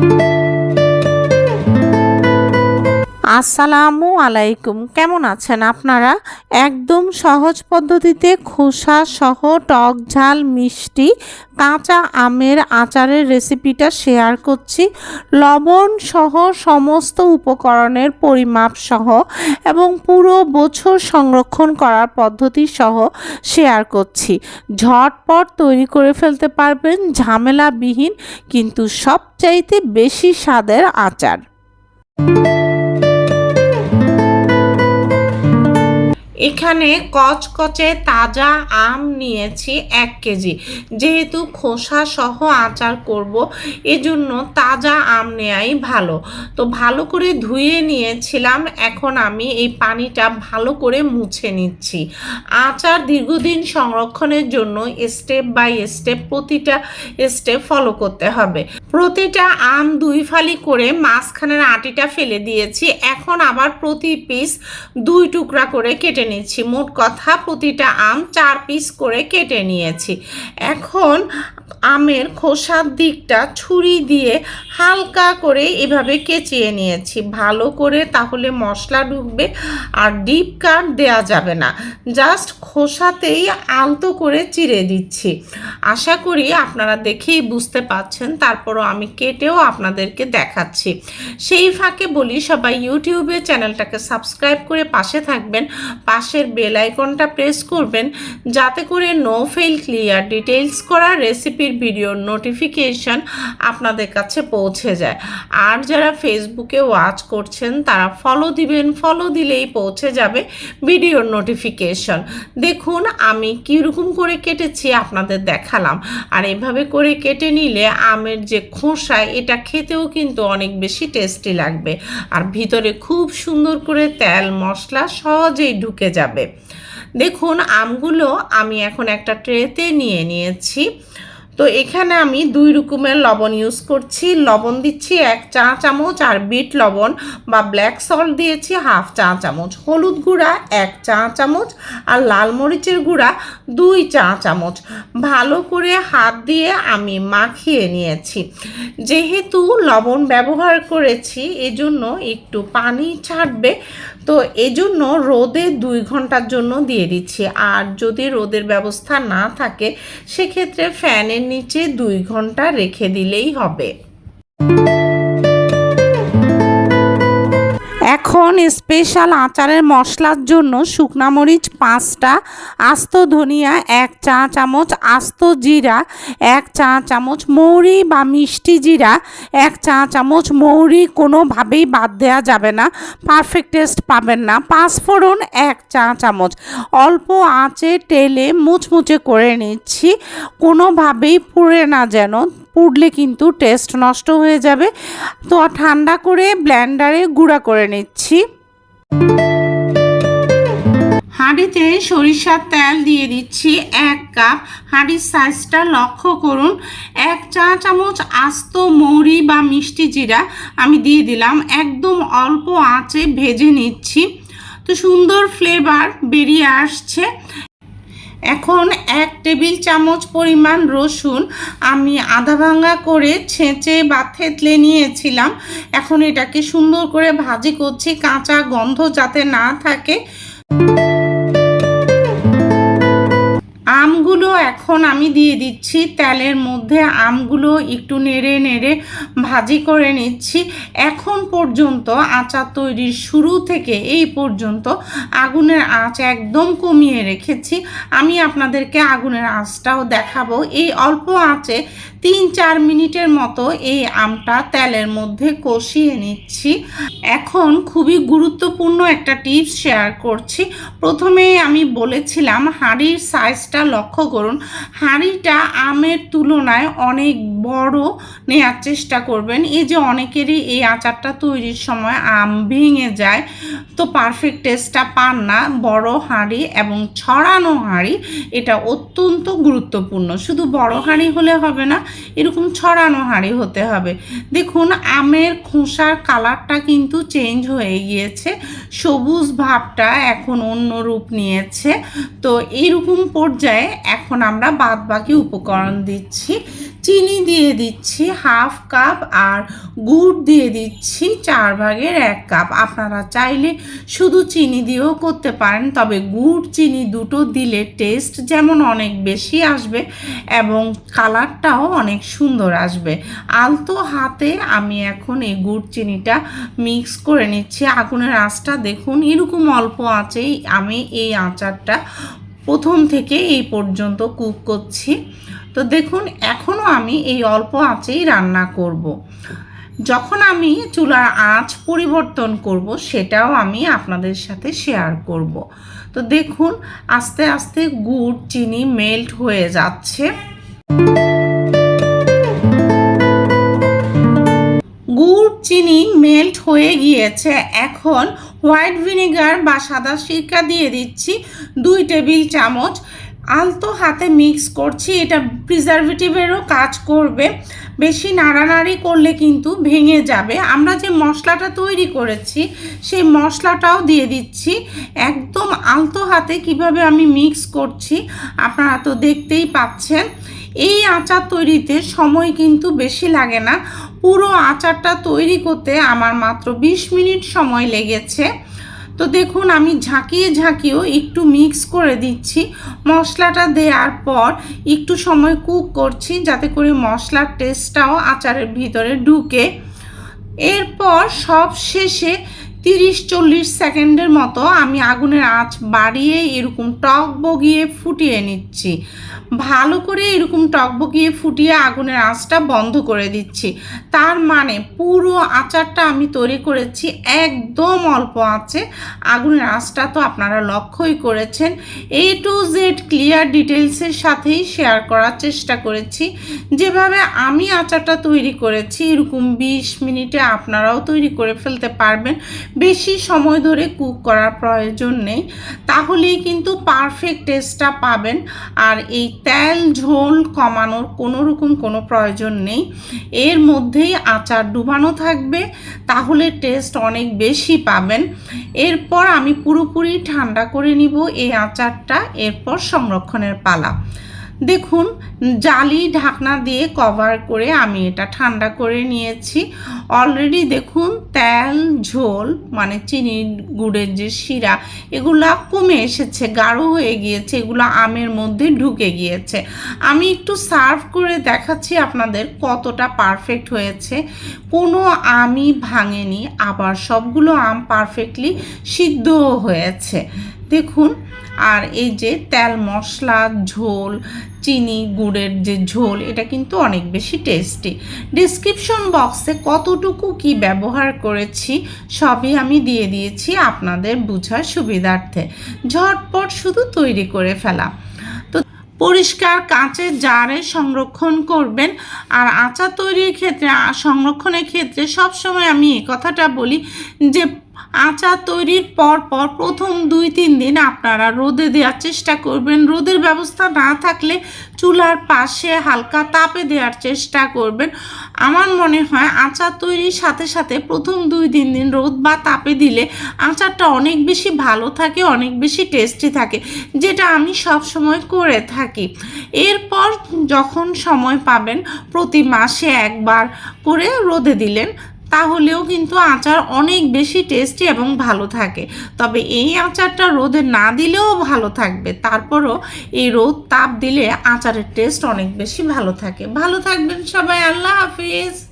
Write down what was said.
thank you আসসালামু আলাইকুম। কেমন আছেন আপনারা? একদম সহজ পদ্ধতিতে খোসা সহ টক ঝাল, মিষ্টি, কাঁচা আমের আচারের রেসিপিটা শেয়ার করছি। লবণ সহ সমস্ত উপকরণের পরিমাপ সহ এবং পুরো বছর সংরক্ষণ করার পদ্ধতি সহ শেয়ার করছি। ঝটপট তৈরি করে ফেলতে পারবেন ঝামেলাবিহীন কিন্তু সবচাইতে বেশি স্বাদের আচার। এখানে কচকচে তাজা আম নিয়েছি এক কেজি। যেহেতু খোসা সহ আচার করব, এজন্য তাজা আম নেয়াই ভালো। তো ভালো করে ধুয়ে নিয়েছিলাম, এখন আমি এই পানিটা ভালো করে মুছে নিচ্ছি। আচার দীর্ঘদিন সংরক্ষণের জন্য স্টেপ বাই স্টেপ প্রতিটা স্টেপ ফলো করতে হবে। প্রতিটা আম দুই ফালি করে মাঝখানের আটিটা ফেলে দিয়েছি, এখন আবার প্রতি পিস দুই টুকরা করে কেটে নিচ্ছি। মোট কথা প্রতিটা আম চার পিস করে কেটে নিয়েছি। এখন আমের খোসার দিকটা ছুরি দিয়ে হালকা করে এভাবে কেচিয়ে নিয়েছি। ভালো করে তাহলে মশলা ঢুকবে আর ডিপ কাট দেয়া যাবে না। জাস্ট খোসাতেই আলতো করে চিড়ে দিচ্ছি। আশা করি আপনারা দেখেই বুঝতে পাচ্ছেন তারপরও আমি কেটেও আপনাদেরকে দেখাচ্ছি। সেই ফাঁকে বলি, সবাই ইউটিউবে চ্যানেলটাকে সাবস্ক্রাইব করে পাশে থাকবেন। পাশের বেল আইকনটা প্রেস করবেন যাতে করে নো ফেল ক্লিয়ার ডিটেলস করা রেসিপির ভিডিওর নোটিফিকেশন আপনাদের কাছে পৌঁছে যায়। আর যারা ফেসবুকে ওয়াচ করছেন, তারা ফলো দিবেন ফলো দিলেই পৌঁছে যাবে ভিডিওর নোটিফিকেশন দেখুন, আমি কীরকম করে কেটেছি আপনাদের দেখালাম। আর এভাবে করে কেটে নিলে আমের যে খোসা, এটা খেতেও কিন্তু অনেক বেশি টেস্টি লাগবে। আর ভিতরে খুব সুন্দর করে তেল মশলা সহজেই ঢুকে যাবে। দেখুন আমগুলো আমি এখন একটা ট্রেতে নিয়ে নিয়েছি। তো এখানে আমি দুই রকমের লবণ ইউজ করছি। লবণ দিচ্ছি এক চা চামচ আর বিট লবণ বা ব্ল্যাক সল্ট দিয়েছি হাফ চা চামচ। হলুদ গুঁড়া এক চা চামচ আর লাল মরিচের গুঁড়া দুই চা চামচ। ভালো করে হাত দিয়ে আমি মাখিয়ে নিয়েছি। যেহেতু লবণ ব্যবহার করেছি, এজন্য একটু পানি ছাড়বে। তো এজন্য রোদে দুই ঘণ্টার জন্য দিয়ে দিচ্ছি। আর যদি রোদের ব্যবস্থা না থাকে, সেক্ষেত্রে ফ্যানের নিচে দুই ঘণ্টা রেখে দিলেই হবে। এখন স্পেশাল আচারের মশলার জন্য শুকনা মরিচ, পাঁচটা, আস্ত ধনিয়া, এক চা চামচ আস্ত জিরা, এক চা চামচ মৌরি বা মিষ্টি জিরা, এক চা চামচ মৌরি কোনোভাবেই বাদ দেওয়া যাবে না পারফেক্ট টেস্ট পাবেন না। পাঁচফোড়ন এক চা চামচ। অল্প আঁচে তেলে মুচমুচে করে নিচ্ছি, কোনোভাবেই পুড়ে না যেন। পুড়লে কিন্তু টেস্ট নষ্ট হয়ে যাবে। তো ঠান্ডা করে ব্ল্যান্ডারে গুঁড়া করে নিচ্ছি। হাঁড়িতে সরিষার তেল দিয়ে দিচ্ছি এক কাপ। হাঁড়ির সাইজটা লক্ষ্য করুন, এক চা চামচ আস্ত মৌরি বা মিষ্টি জিরা আমি দিয়ে দিলাম। একদম অল্প আঁচে ভেজে নিচ্ছি। তো সুন্দর ফ্লেভার বেরিয়ে আসছে। এখন এক টেবিল চামচ পরিমাণ রসুন আমি আধা ভাঙা করে ছেঁচে বা থেতলে নিয়েছিলাম। এখন এটাকে সুন্দর করে ভাজি করছি, কাঁচা গন্ধ যাতে না থাকে। এখন আমি দিয়ে দিচ্ছি তেলের মধ্যে আমগুলো একটু নেড়ে নেড়ে ভাজি করে নিচ্ছি। এখন পর্যন্ত আচার তৈরির শুরু থেকে এই পর্যন্ত আগুনের আঁচ একদম কমিয়ে রেখেছি। আমি আপনাদেরকে আগুনের আঁচটাও দেখাবো। এই অল্প আঁচে তিন চার মিনিটের মতো এই আমটা তেলের মধ্যে কষিয়ে নিচ্ছি। এখন খুবই গুরুত্বপূর্ণ একটা টিপস শেয়ার করছি। প্রথমেই আমি বলেছিলাম, হাঁড়ির সাইজটা লক্ষ্য করুন। হাঁড়িটা আমের তুলনায় অনেক বড় নেওয়ার চেষ্টা করবেন। এই যে অনেকেরই এই আচারটা তৈরির সময় আম ভেঙে যায়, তো পারফেক্ট টেস্টটা পান না। বড় হাঁড়ি এবং ছড়ানো হাঁড়ি, এটা অত্যন্ত গুরুত্বপূর্ণ। শুধু বড় হাঁড়ি হলে হবে না এরকম ছড়ানো হাঁড়ি হতে হবে। দেখুন, আমের খোসার কালারটা কিন্তু চেঞ্জ হয়ে গিয়েছে। সবুজ ভাবটা এখন অন্য রূপ নিয়েছে। তো এইরকম পর্যায়ে এখন আমরা বাদ বাকি উপকরণ দিচ্ছি। চিনি দিয়ে দিচ্ছি হাফ কাপ আর গুড় দিয়ে দিচ্ছি চার ভাগের এক কাপ। আপনারা চাইলে শুধু চিনি দিয়েও করতে পারেন, তবে গুড় চিনি দুটো দিলে টেস্ট যেমন অনেক বেশি আসবে এবং কালারটাও অনেক সুন্দর আসবে। আলতো হাতে আমি এখন এই গুড় চিনিটা মিক্স করে নিচ্ছি। আগুনের আঁচটা দেখুন, এরকম অল্প আঁচেই আমি এই আচারটা প্রথম থেকে এই পর্যন্ত কুক করছি। তো দেখুন এখনও আমি এই অল্প আঁচেই রান্না করব। যখন আমি চুলার আঁচ পরিবর্তন করব, সেটাও আমি আপনাদের সাথে শেয়ার করব। তো দেখুন, আস্তে আস্তে গুড়, চিনি মেল্ট হয়ে যাচ্ছে গুড়, চিনি মেল্ট হয়ে গিয়েছে এখন হোয়াইট ভিনেগার বা সাদা সিরকা দিয়ে দিচ্ছি দুই টেবিল চামচ আলতো হাতে মিক্স করছি, এটা প্রিজারভেটিভেরও কাজ করবে। বেশি নাড়ানাড়ি করলে কিন্তু ভেঙে যাবে। আমরা যে মশলাটা তৈরি করেছি, সেই মশলাটাও দিয়ে দিচ্ছি। একদম আলতো হাতে কীভাবে আমি মিক্স করছি, আপনারা তো দেখতেই পাচ্ছেন। এই আচার তৈরিতে সময় কিন্তু বেশি লাগে না। পুরো আচারটা তৈরি করতে আমার মাত্র ২০ মিনিট সময় লেগেছে। তো দেখুন, আমি ঝাঁকিয়ে ঝাঁকিয়েও একটু মিক্স করে দিচ্ছি। মশলাটা দেওয়ার পর একটু সময় কুক করছি যাতে করে মশলার টেস্টটাও আচারের ভিতরে ঢুকে। এরপর সব শেষে তিরিশ চল্লিশ সেকেন্ডের মতো আমি আগুনের আঁচ বাড়িয়ে এরকম টক বগিয়ে ফুটিয়ে নিচ্ছি। ভালো করে এরকম টক বগিয়ে ফুটিয়ে আগুনের আঁচটা বন্ধ করে দিচ্ছি। তার মানে পুরো আচারটা আমি তৈরি করেছি একদম অল্প আঁচে। আগুনের আঁচটা তো আপনারা লক্ষ্যই করেছেন। এ টু জেড ক্লিয়ার ডিটেলসের সাথেই শেয়ার করার চেষ্টা করেছি। যেভাবে আমি আচারটা তৈরি করেছি, এরকম বিশ মিনিটে আপনারাও তৈরি করে ফেলতে পারবেন। বেশি সময় ধরে কুক করার প্রয়োজন নেই। তাহলেই কিন্তু পারফেক্ট টেস্টটা পাবেন। আর এই তেল ঝোল কমানোর কোনো রকম কোনো প্রয়োজন নেই। এর মধ্যেই আচার ডুবানো থাকবে, তাহলে টেস্ট অনেক বেশি পাবেন। এরপর আমি পুরোপুরি ঠান্ডা করে নিব এই আচারটা, এরপর সংরক্ষণের পালা। দেখুন, জালি ঢাকনা দিয়ে কভার করে আমি এটা ঠান্ডা করে নিয়েছি। অলরেডি দেখুন, তেল, ঝোল মানে চিনি গুড়ের যে শিরা, এগুলা কমে এসেছে, গাঢ় হয়ে গিয়েছে, এগুলো আমের মধ্যে ঢুকে গিয়েছে। আমি একটু সার্ভ করে দেখাচ্ছি আপনাদের কতটা পারফেক্ট হয়েছে। কোনো আমই ভাঙেনি, আবার সবগুলো আম পারফেক্টলি সিদ্ধও হয়েছে। দেখুন, আর এই যে তেল, মশলা, ঝোল, চিনি, গুড়ের যে ঝোল, এটা কিন্তু অনেক বেশি টেস্টি ডিসক্রিপশন বক্সে কতটুকু কি ব্যবহার করেছি, সবই আমি দিয়ে দিয়েছি আপনাদের বোঝার সুবিধার্থে। ঝটপট শুধু তৈরি করে ফেলা। তো পরিষ্কার কাঁচের জারে সংরক্ষণ করবেন, আর আচার তৈরির ক্ষেত্রে, সংরক্ষণের ক্ষেত্রে সবসময় আমি এই কথাটা বলি যে আচার তৈরির পর পর প্রথম দুই, তিন দিন আপনারা রোদে দেওয়ার চেষ্টা করবেন। রোদের ব্যবস্থা না থাকলে চুলার পাশে হালকা তাপে দেওয়ার চেষ্টা করবেন। আমার মনে হয় আচার তৈরির সাথে সাথে প্রথম দুই, তিন দিন রোদ বা তাপে দিলে আচারটা অনেক বেশি ভালো থাকে, অনেক বেশি টেস্টি থাকে, যেটা আমি সব সময় করে থাকি। এরপর যখন সময় পাবেন, প্রতি মাসে একবার করে রোদে দিলেন তাহলেও কিন্তু আচার অনেক বেশি টেস্টি এবং ভালো থাকে। তবে এই আচারটা রোদে না দিলেও ভালো থাকবে। তারপরও এই রোদ তাপ দিলে আচারের টেস্ট অনেক বেশি ভালো থাকে। ভালো থাকবেন সবাই। আল্লাহ হাফিজ।